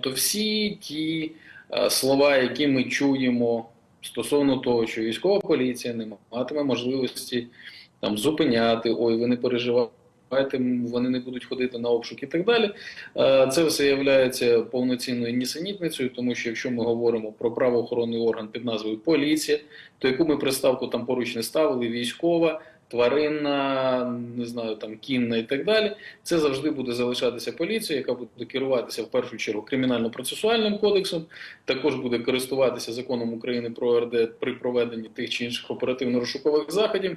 Тобто всі ті е, слова, які ми чуємо стосовно того, що військова поліція не матиме можливості там зупиняти, ой, ви не переживайте, вони не будуть ходити на обшук і так далі. Е, Це все є повноцінною нісенітницею, тому що якщо ми говоримо про правоохоронний орган під назвою поліція, то яку ми приставку там поруч не ставили, військова. Тваринна, не знаю, там кінна і так далі. Це завжди буде залишатися поліцією, яка буде керуватися в першу чергу кримінально-процесуальним кодексом, також буде користуватися законом України про РД при проведенні тих чи інших оперативно-розшукових заходів,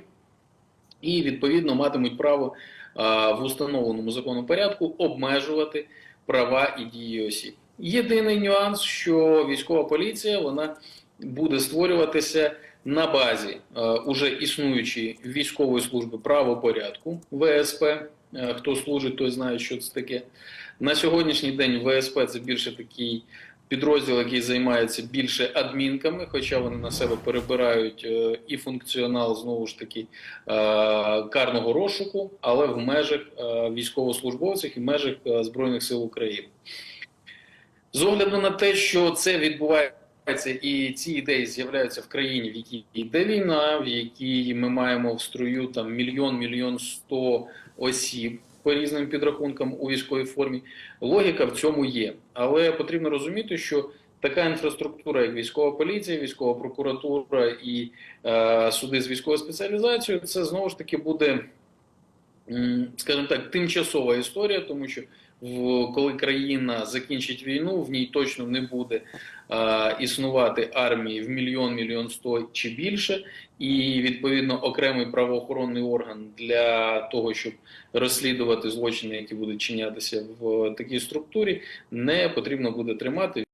і відповідно матимуть право а, в установленому законом порядку обмежувати права і дії осіб. Єдиний нюанс, що військова поліція вона буде створюватися на базі е, уже існуючої військової служби правопорядку ВСП. Е, Хто служить, той знає, що це таке. На сьогоднішній день ВСП це більше такий підрозділ, який займається більше адмінками, хоча вони на себе перебирають е, і функціонал знову ж таки карного розшуку, але в межах військовослужбовців і в межах Збройних сил України. З огляду на те, що це відбувається і ці ідеї з'являються в країні, в якій йде війна, в якій ми маємо в струю там мільйон, мільйон сто осіб по різним підрахункам у військовій формі. Логіка в цьому є, але потрібно розуміти, що така інфраструктура, як військова поліція, військова прокуратура і е, суди з військовою спеціалізацією, це знову ж таки буде, скажімо так, тимчасова історія, тому що коли країна закінчить війну, в ній точно не буде е, існувати армії в мільйон, мільйон сто чи більше, і відповідно окремий правоохоронний орган для того, щоб розслідувати злочини, які будуть чинятися в такій структурі, не потрібно буде тримати.